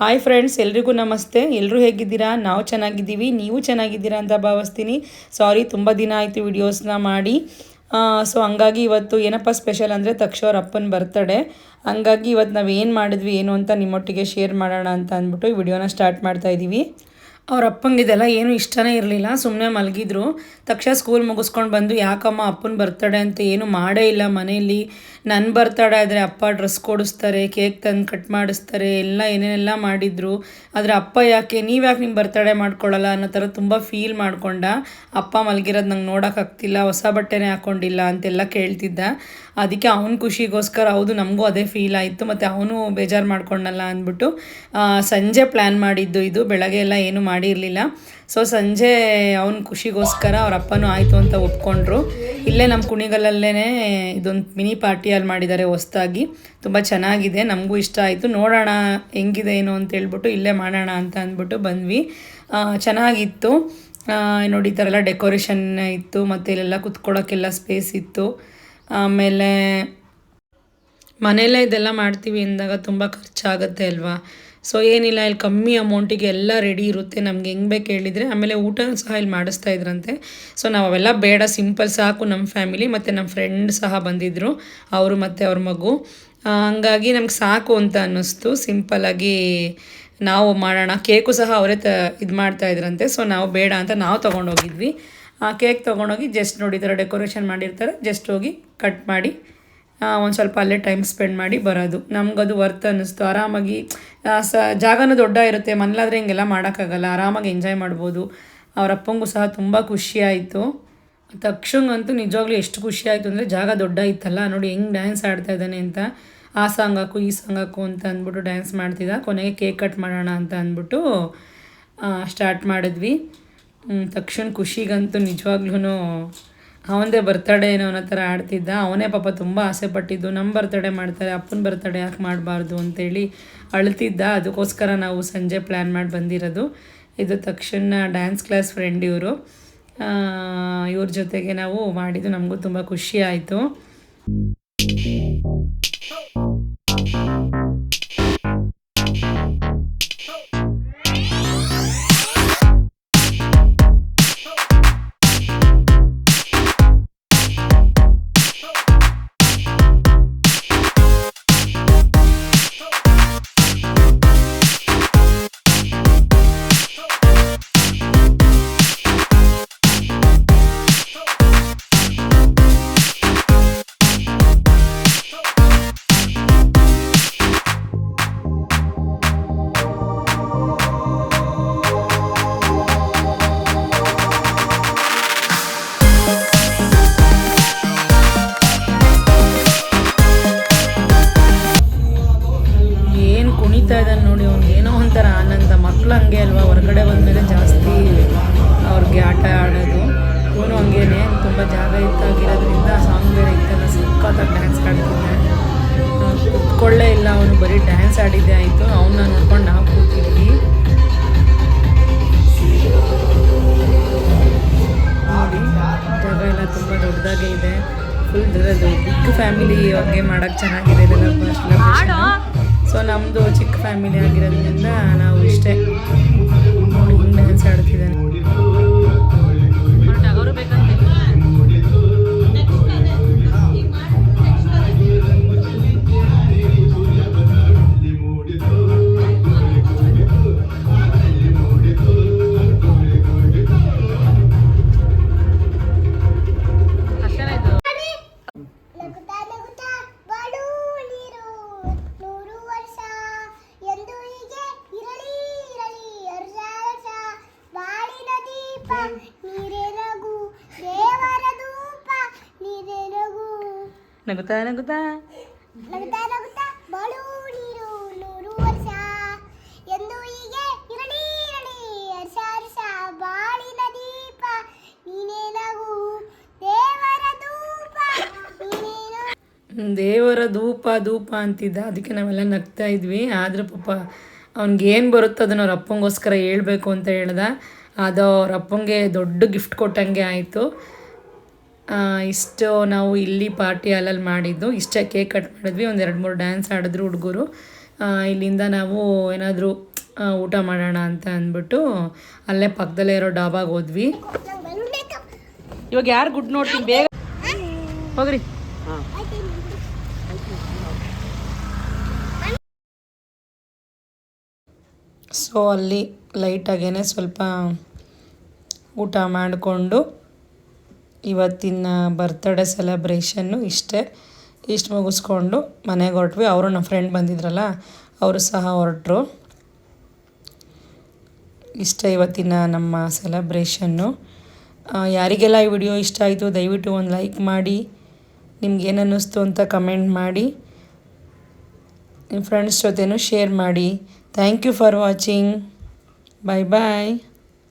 Hi friends ಎಲ್ರಿಗೂ ನಮಸ್ತೆ. ಎಲ್ಲರೂ ಹೇಗಿದ್ದೀರಾ? ನಾವು ಚೆನ್ನಾಗಿದ್ದೀವಿ. ನೀವು ಚೆನ್ನಾಗಿದ್ದೀರಾ ಅಂತ ಭಾವಿಸ್ತೀನಿ. ಸಾರಿ ತುಂಬ ದಿನ ಆಯಿತು ವಿಡಿಯೋಸ್ನ ಮಾಡಿ. ಸೊ ಹಂಗಾಗಿ ಇವತ್ತು ಏನಪ್ಪ ಸ್ಪೆಷಲ್ ಅಂದರೆ ತಕ್ಷವ್ರ ಅಪ್ಪನ ಬರ್ತಡೆ ಹಂಗಾಗಿ ಇವತ್ತು ನಾವು ಏನು ಮಾಡಿದ್ವಿ, ಏನು ಅಂತ ನಿಮ್ಮೊಟ್ಟಿಗೆ ಶೇರ್ ಮಾಡೋಣ ಅಂತ ಅಂದ್ಬಿಟ್ಟು ವಿಡಿಯೋನ ಸ್ಟಾರ್ಟ್ ಮಾಡ್ತಾ ಇದ್ದೀವಿ ಅವ್ರ ಅಪ್ಪಂಗಿದೆಲ್ಲ ಏನೂ ಇಷ್ಟನೇ ಇರಲಿಲ್ಲ. ಸುಮ್ಮನೆ ಮಲಗಿದ್ರು. ತಕ್ಷಣ ಸ್ಕೂಲ್ ಮುಗಿಸ್ಕೊಂಡು ಬಂದು, ಯಾಕಮ್ಮ ಅಪ್ಪನ ಬರ್ತಡೆ ಅಂತ ಏನು ಮಾಡೇ ಇಲ್ಲ ಮನೆಯಲ್ಲಿ. ನನ್ನ ಬರ್ತಡೆ ಆದರೆ ಅಪ್ಪ ಡ್ರೆಸ್ ಕೊಡಿಸ್ತಾರೆ ಕೇಕ್ ತಂದು ಕಟ್ ಮಾಡಿಸ್ತಾರೆ, ಎಲ್ಲ ಏನೇನೆಲ್ಲ ಮಾಡಿದ್ರು. ಆದರೆ ಅಪ್ಪ ಯಾಕೆ, ನೀವು ಯಾಕೆ ನಿಮ್ಮ ಬರ್ತಡೆ ಮಾಡ್ಕೊಳ್ಳಲ್ಲ ಅನ್ನೋ ಥರ ತುಂಬ ಫೀಲ್ ಮಾಡ್ಕೊಂಡ, ಅಪ್ಪ ಮಲಗಿರೋದು ನಂಗೆ ನೋಡೋಕ್ಕಾಗ್ತಿಲ್ಲ ಹೊಸ ಬಟ್ಟೆನೇ ಹಾಕ್ಕೊಂಡಿಲ್ಲ ಅಂತೆಲ್ಲ ಕೇಳ್ತಿದ್ದ. ಅದಕ್ಕೆ ಅವನ ಖುಷಿಗೋಸ್ಕರ, ಹೌದು, ನಮಗೂ ಅದೇ ಫೀಲ್ ಆಯಿತು, ಮತ್ತು ಅವನು ಬೇಜಾರು ಮಾಡ್ಕೊಂಡಲ್ಲ ಅಂದ್ಬಿಟ್ಟು ಸಂಜೆ ಪ್ಲ್ಯಾನ್ ಮಾಡಿದ್ದು ಇದು. ಬೆಳಗ್ಗೆ ಎಲ್ಲ ಏನು ಮಾಡಿರಲಿಲ್ಲ. ಸೊ ಸಂಜೆ ಅವನ ಖುಷಿಗೋಸ್ಕರ ಅವ್ರ ಅಪ್ಪನೂ ಆಯಿತು ಅಂತ ಒಪ್ಕೊಂಡ್ರು. ಇಲ್ಲೇ ನಮ್ಮ ಕುಣಿಗಲಲ್ಲೇ ಇದೊಂದು ಮಿನಿ ಪಾರ್ಟಿ ಅಲ್ಲಿ ಮಾಡಿದ್ದಾರೆ ಹೊಸ್ದಾಗಿ. ತುಂಬ ಚೆನ್ನಾಗಿದೆ, ನಮಗೂ ಇಷ್ಟ ಆಯಿತು. ನೋಡೋಣ ಹೆಂಗಿದೆ ಏನು ಅಂತ ಹೇಳ್ಬಿಟ್ಟು ಇಲ್ಲೇ ಮಾಡೋಣ ಅಂತ ಅಂದ್ಬಿಟ್ಟು ಬಂದ್ವಿ. ಚೆನ್ನಾಗಿತ್ತು. ನೋಡಿ, ಈ ಥರ ಎಲ್ಲ ಡೆಕೋರೇಷನ್ ಇತ್ತು, ಮತ್ತು ಇಲ್ಲೆಲ್ಲ ಕುತ್ಕೊಳ್ಳೋಕ್ಕೆಲ್ಲ ಸ್ಪೇಸ್ ಇತ್ತು. ಆಮೇಲೆ ಮನೆಯಲ್ಲೇ ಇದೆಲ್ಲ ಮಾಡ್ತೀವಿ ಅಂದಾಗ ತುಂಬ ಖರ್ಚಾಗುತ್ತೆ ಅಲ್ವಾ? ಸೊ ಏನಿಲ್ಲ, ಇಲ್ಲಿ ಕಮ್ಮಿ ಅಮೌಂಟಿಗೆ ಎಲ್ಲ ರೆಡಿ ಇರುತ್ತೆ. ನಮ್ಗೆ ಹೆಂಗೆ ಬೇಕು ಹೇಳಿದರೆ, ಆಮೇಲೆ ಊಟ ಸಹ ಇಲ್ಲಿ ಮಾಡಿಸ್ತಾ ಇದ್ರಂತೆ. ಸೊ ನಾವು ಅವೆಲ್ಲ ಬೇಡ ಸಿಂಪಲ್ ಸಾಕು ನಮ್ಮ ಫ್ಯಾಮಿಲಿ ಮತ್ತು ನಮ್ಮ ಫ್ರೆಂಡ್ ಸಹ ಬಂದಿದ್ದರು ಅವರು ಮತ್ತು ಅವ್ರ ಮಗು. ಹಂಗಾಗಿ ನಮ್ಗೆ ಸಾಕು ಅಂತ ಅನ್ನಿಸ್ತು. ಸಿಂಪಲ್ಲಾಗಿ ನಾವು ಮಾಡೋಣ. ಕೇಕು ಸಹ ಅವರೇ ತ, ಇದು ಮಾಡ್ತಾ ಇದ್ರಂತೆ. ಸೊ ನಾವು ಬೇಡ ಅಂತ ನಾವು ತೊಗೊಂಡೋಗಿದ್ವಿ. ಆ, ಕೇಕ್ ತೊಗೊಂಡೋಗಿ ಜಸ್ಟ್ ನೋಡಿ ಡೆಕೋರೇಷನ್ ಮಾಡಿರ್ತಾರೆ. ಜಸ್ಟ್ ಹೋಗಿ ಕಟ್ ಮಾಡಿ ಒಂದು ಸ್ವಲ್ಪ ಅಲ್ಲೇ ಟೈಮ್ ಸ್ಪೆಂಡ್ ಮಾಡಿ ಬರೋದು. ನಮಗದು ವರ್ತ್ ಅನ್ನಿಸ್ತು. ಆರಾಮಾಗಿ ಸ, ಜಾಗನೂ ದೊಡ್ಡ ಇರುತ್ತೆ. ಮನೇಲಾದರೆ ಹಿಂಗೆಲ್ಲ ಮಾಡೋಕ್ಕಾಗಲ್ಲ. ಆರಾಮಾಗಿ ಎಂಜಾಯ್ ಮಾಡ್ಬೋದು. ಅವ್ರ ಅಪ್ಪಂಗೂ ಸಹ ತುಂಬ ಖುಷಿ ಆಯಿತು. ತಕ್ಷಣಂತೂ ನಿಜವಾಗ್ಲೂ ಎಷ್ಟು ಖುಷಿ ಆಯಿತು ಅಂದರೆ ಜಾಗ ದೊಡ್ಡ ಇತ್ತಲ್ಲ. ನೋಡಿ ಹೆಂಗೆ ಡ್ಯಾನ್ಸ್ ಆಡ್ತಾ ಇದ್ದಾನೆ ಅಂತ. ಆ ಸಾಂಗ್ ಹಾಕು ಈ ಸಾಂಗ್ ಹಾಕು ಅಂತ ಅಂದ್ಬಿಟ್ಟು ಡ್ಯಾನ್ಸ್ ಮಾಡ್ತಿದ್ದ. ಕೊನೆಗೆ ಕೇಕ್ ಕಟ್ ಮಾಡೋಣ ಅಂತ ಅಂದ್ಬಿಟ್ಟು ಸ್ಟಾರ್ಟ್ ಮಾಡಿದ್ವಿ. ತಕ್ಷಣ ಖುಷಿಗಂತೂ ನಿಜವಾಗ್ಲೂ ಅವನದೇ ಬರ್ತಡೇ ಏನೋ ಅನ್ನೋ ಥರ ಆಡ್ತಿದ್ದ. ಅವನೇ ಪಾಪ ತುಂಬ ಆಸೆ ಪಟ್ಟಿದ್ದು. ನಮ್ಮ ಬರ್ತಡೇ ಮಾಡ್ತಾರೆ, ಅಪ್ಪನ ಬರ್ತಡೇ ಯಾಕೆ ಮಾಡಬಾರ್ದು ಅಂತೇಳಿ ಅಳ್ತಿದ್ದ. ಅದಕ್ಕೋಸ್ಕರ ನಾವು ಸಂಜೆ ಪ್ಲ್ಯಾನ್ ಮಾಡಿ ಬಂದಿರೋದು. ಇದು ತಕ್ಷಣ ಡ್ಯಾನ್ಸ್ ಕ್ಲಾಸ್ ಫ್ರೆಂಡ್ ಇವರು. ಇವ್ರ ಜೊತೆಗೆ ನಾವು ಮಾಡಿದ್ದು. ನಮಗೂ ತುಂಬ ಖುಷಿ ಆಯಿತು. ಮಕ್ಳು ಹಂಗೆ ಅಲ್ವಾ? ಹೊರಗಡೆ ಬಂದಮೇಲೆ ಜಾಸ್ತಿ ಅವ್ರಿಗೆ ಆಟ ಆಡೋದು. ಅವನು ಹಂಗೇನೆ, ತುಂಬ ಜಾಗ ಇತ್ತಾಗಿರೋದ್ರಿಂದ ಸಾಂಗ್ ಬೇರೆ ಇತ್ತಲ್ಲ, ಸಖತ್ತಾಗಿ ಡ್ಯಾನ್ಸ್ ಆಡ್ತಿದ್ದೆ ಕುತ್ಕೊಳ್ಳೇ ಇಲ್ಲ ಅವನು, ಬರೀ ಡ್ಯಾನ್ಸ್ ಆಡಿದ್ದೆ ಆಯಿತು. ಅವನ್ನ ನೋಡ್ಕೊಂಡು ನಾವು ಕೂತಿದ್ವಿ ನೋಡಿ, ಜಾಗ ಎಲ್ಲ ತುಂಬ ದೊಡ್ಡದಾಗೆ ಇದೆ. ಫುಲ್ ಬಿಗ್ ಫ್ಯಾಮಿಲಿ ಅವ್ರಿಗೆ ಮಾಡೋಕ್ಕೆ ಚೆನ್ನಾಗಿದೆ ಇದೆಲ್ಲ ಸೊ ನಮ್ದು ಚಿಕ್ಕ ಫ್ಯಾಮಿಲಿ ಆಗಿರೋದ್ರಿಂದ ನಾವು ಇಷ್ಟೇ. ಡ್ಯಾನ್ಸ್ ಆಡ್ತಿದ್ದಾನೆ. ನಗುತ್ತಾ ದೇವರ ಧೂಪ. ನೀನೇ ನಗು. ದೇವರ ಧೂಪ ಧೂಪ ಅಂತಿದ್ದ. ಅದಕ್ಕೆ ನಾವೆಲ್ಲ ನಗ್ತಾ ಇದ್ವಿ. ಆದ್ರೆ ಪಾಪ ಅವ್ನಿಗೆ ಏನು ಬರುತ್ತೋ ಅದನ್ನು ಅವ್ರ ಅಪ್ಪಂಗೋಸ್ಕರ ಹೇಳ್ಬೇಕು ಅಂತ ಹೇಳ್ದ. ಅದು ಅವ್ರ ಅಪ್ಪಂಗೆ ದೊಡ್ಡ ಗಿಫ್ಟ್ ಕೊಟ್ಟಂಗೆ ಆಯಿತು. ಇಷ್ಟು ನಾವು ಇಲ್ಲಿ ಪಾರ್ಟಿ ಹಾಲಲ್ಲಿ ಮಾಡಿದ್ದು. ಇಷ್ಟೇ ಕೇಕ್ ಕಟ್ ಮಾಡಿದ್ವಿ. ಒಂದು ಎರಡು ಮೂರು ಡ್ಯಾನ್ಸ್ ಆಡಿದ್ರು ಹುಡುಗರು. ಇಲ್ಲಿಂದ ನಾವು ಏನಾದರೂ ಊಟ ಮಾಡೋಣ ಅಂತ ಅಂದ್ಬಿಟ್ಟು ಅಲ್ಲೇ ಪಕ್ಕದಲ್ಲೇ ಇರೋ ಡಾಬಾಗೆ ಹೋದ್ವಿ. ಇವಾಗ ಯಾರು ಗುಡ್ ನೋಡ್ತೀನಿ? ಬೇಗ ಹೋಗ್ರಿ. ಸೊ ಅಲ್ಲಿ ಲೈಟಾಗೇ ಸ್ವಲ್ಪ ಊಟ ಮಾಡಿಕೊಂಡು ಇವತ್ತಿನ ಬರ್ತ್ಡೇ ಸೆಲೆಬ್ರೇಷನ್ನು ಇಷ್ಟೇ. ಇಷ್ಟು ಮುಗಿಸ್ಕೊಂಡು ಮನೆಗೆ ಹೊರಟ್ವಿ. ಅವರು ನಮ್ಮ ಫ್ರೆಂಡ್ ಬಂದಿದ್ರಲ್ಲ, ಅವರು ಸಹ ಹೊರಟ್ರು. ಇಷ್ಟೇ ಇವತ್ತಿನ ನಮ್ಮ ಸೆಲೆಬ್ರೇಷನ್ನು ಯಾರಿಗೆಲ್ಲ ಈ ವಿಡಿಯೋ ಇಷ್ಟ ಆಯಿತು, ದಯವಿಟ್ಟು ಒಂದು ಲೈಕ್ ಮಾಡಿ. ನಿಮ್ಗೆ ಅನ್ನಿಸ್ತು ಅಂತ ಕಮೆಂಟ್ ಮಾಡಿ. ನಿಮ್ಮ ಫ್ರೆಂಡ್ಸ್ ಜೊತೆನೂ ಶೇರ್ ಮಾಡಿ. Thank you for watching bye bye